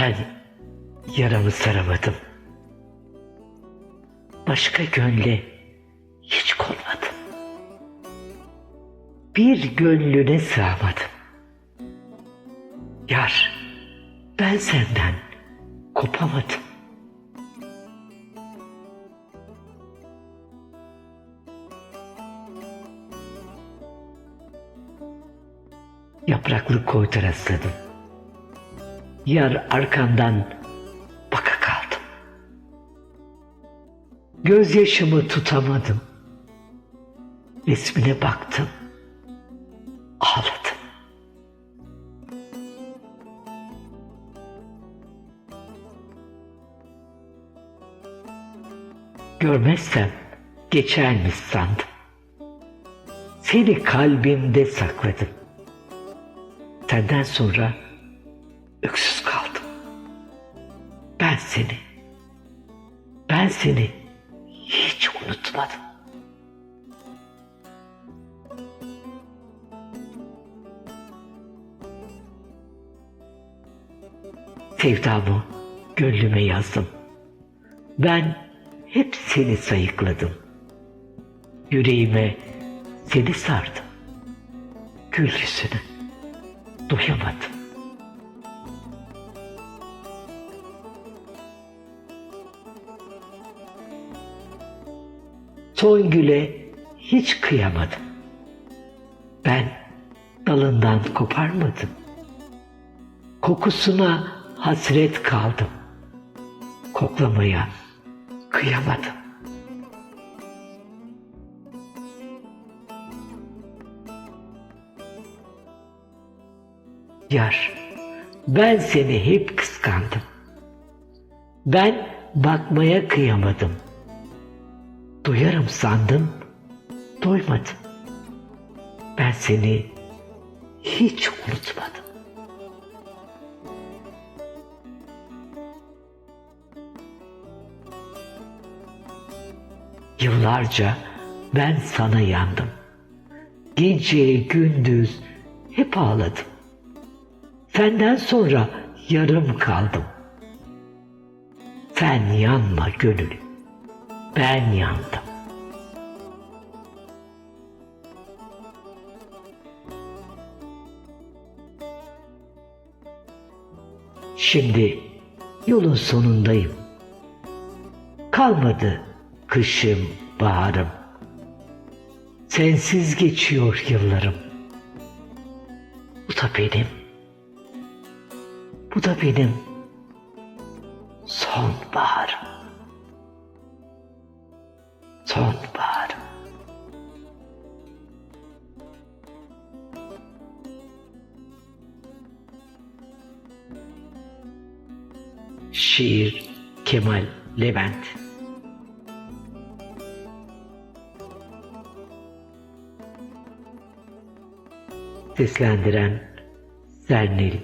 Ben yaramı saramadım. Başka gönle hiç konmadım. Bir gönlüne sığamadım. Yar, ben senden kopamadım. Yapraklı koyta rastladım. Yar arkandan baka kaldım. Gözyaşımı tutamadım. Resmine baktım. Ağladım. Görmezsem geçermiş sandım. Seni kalbimde sakladım. Senden sonra öksüz kaldım. Ben seni, ben seni hiç unutmadım. Sevdamı gönlüme yazdım. Ben hep seni sayıkladım. Yüreğime seni sardım. Gül yüzüne doyamadım. Songül'e hiç kıyamadım. Ben dalından koparmadım. Kokusuna hasret kaldım. Koklamaya kıyamadım. Yar, ben seni hep kıskandım. Ben bakmaya kıyamadım. Duyarım sandım, doymadım. Ben seni hiç unutmadım. Yıllarca ben sana yandım. Gece gündüz hep ağladım. Senden sonra yarım kaldım. Sen yanma gönül. Ben yandım. Şimdi yolun sonundayım. Kalmadı kışım, baharım. Sensiz geçiyor yıllarım. Bu da benim. Bu da benim son baharım. Son baharım. Şiir Kemal Levent Seslendiren Zernil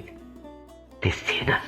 Destina